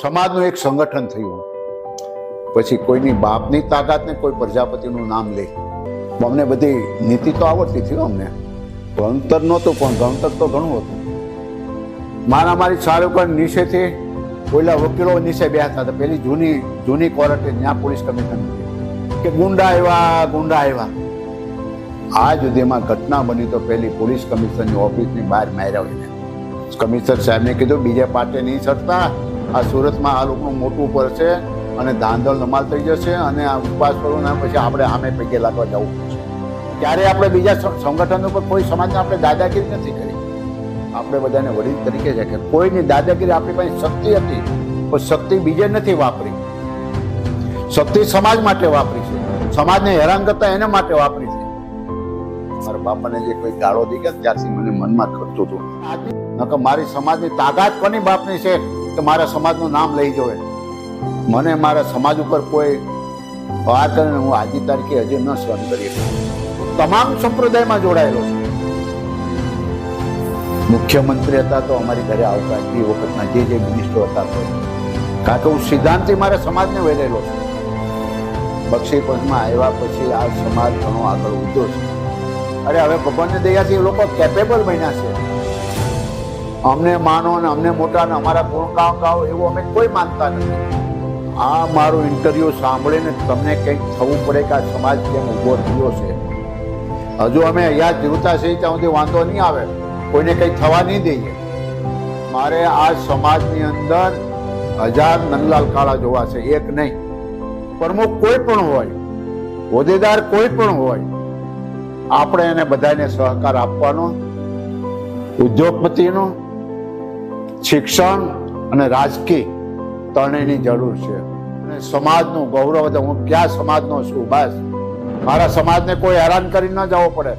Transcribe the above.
સમાજનું એક સંગઠન થયું. પછી કોઈની બાપની તાકાત ને કોઈ પ્રજાપતિનું નામ લે. અમને બધી નીતિ તો આવડતી હતી અમને. ભણતર નહોતું, પણ ભણતર તો ઘણું હતું. મારામારી સારું નીચેથી ઓલા વકીલો નીચે બેસતા હતા પેલી જૂની જૂની કોર્ટે ત્યાં પોલીસ કમિશન કે ગુંડા આવ્યા ગુંડા આવ્યા. આ સુધીમાં ઘટના બની તો પેલી પોલીસ કમિશનની ઓફિસની બહાર માર્યા હોય કમિશનર સાહેબને કીધું, બીજા પાર્ટી નહીં ચડતા આ સુરતમાં આ લોકોનું મોટું પડશે અને ધાંધલ નમાલ થઈ જશે અને આ ઉપવાસ કરવું પછી આપણે આમે પૈકી લાગવા જવું પડશે. ત્યારે આપણે બીજા સંગઠનો ઉપર કોઈ સમાજને આપણે દાદાગીરી નથી કરી. આપણે બધાને વડીલ તરીકે છે કે કોઈની દાદાગીરી આપણી પાસે શક્તિ હતી, પણ શક્તિ બીજે નથી વાપરી. શક્તિ સમાજ માટે વાપરી છે. સમાજને હેરાન કરતા એના માટે વાપરી છે. મારા બાપાને જે કોઈ ગાળો દી ત્યારથી મને મનમાં ખર્ચું હતું. નકર મારી સમાજની તાકાત કોની બાપની છે? કે મારા સમાજનું નામ લઈ જવે મને મારા સમાજ ઉપર કોઈ વાર કરીને હું આજની તારીખે હજી ન સહન કરી. તમામ સંપ્રદાયમાં જોડાયેલો છું. મુખ્યમંત્રી હતા તો અમારી ઘરે આવતા એ વખતના જે જે મિનિસ્ટરો હતા તો. કે હું સિદ્ધાંતથી મારા સમાજને વેરેલો છું. બક્ષી પંચમાં આવ્યા પછી આ સમાજ ઘણો આગળ વધ્યો છે. અરે હવે ભગવાનની દયાથી લોકો કેપેબલ બન્યા છે. અમને માનો ને અમને મોટા ને અમારા ગુણ ગાવ ગાવ એવું અમે કોઈ માનતા નથી. આ મારું ઇન્ટરવ્યુ સાંભળીને તમને કંઈક થવું પડે કે આ સમાજ કેમ ઊભો થયો છે? હજુ અમે અહીંયા જીવતા છીએ, ત્યાં સુધી વાંધો નહીં આવે. કોઈને કંઈ થવા નહીં દઈએ. મારે આ સમાજની અંદર હજાર નંદલાલ કાળા જોવા છે, એક નહીં. પ્રમુખ કોઈ પણ હોય, હોદ્દેદાર કોઈ પણ હોય, આપણે એને બધાને સહકાર આપવાનો, ઉદ્યોગપતિનો શિક્ષણ અને રાજકીય ત્રણેયની જરૂર છે. અને સમાજનું ગૌરવ. હું ક્યાં સમાજનો છું? બસ. મારા સમાજને કોઈ હેરાન કરી ન જવો પડે.